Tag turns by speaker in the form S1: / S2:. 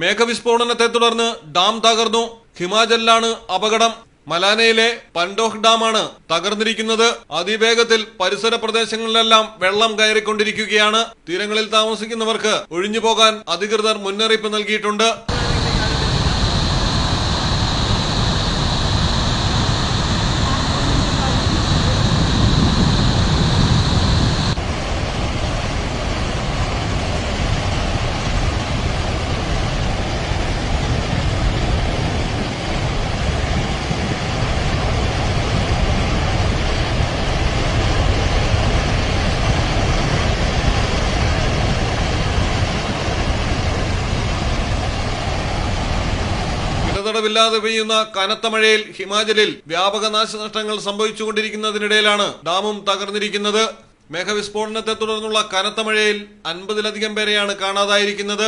S1: മേഘവിസ്ഫോടനത്തെ തുടർന്ന് ഡാം തകർന്നു. ഹിമാചലിലാണ് അപകടം. മലാനയിലെ പൻഡോഹ് ഡാമാണ് തകർന്നിരിക്കുന്നത്. അതിവേഗത്തിൽ പരിസര പ്രദേശങ്ങളിലെല്ലാം വെള്ളം കയറിക്കൊണ്ടിരിക്കുകയാണ്. തീരങ്ങളിൽ താമസിക്കുന്നവർക്ക് ഒഴിഞ്ഞു പോകാൻ അധികൃതർ മുന്നറിയിപ്പ് നൽകിയിട്ടുണ്ട്. ഇടതടവില്ലാതെ പെയ്യുന്ന കനത്ത മഴയിൽ ഹിമാചലിൽ വ്യാപക നാശനഷ്ടങ്ങൾ സംഭവിച്ചുകൊണ്ടിരിക്കുന്നതിനിടയിലാണ് ഡാമും തകർന്നിരിക്കുന്നത്. മേഘവിസ്ഫോടനത്തെ തുടർന്നുള്ള കനത്ത മഴയിൽ അൻപതിലധികം പേരെയാണ് കാണാതായിരിക്കുന്നത്.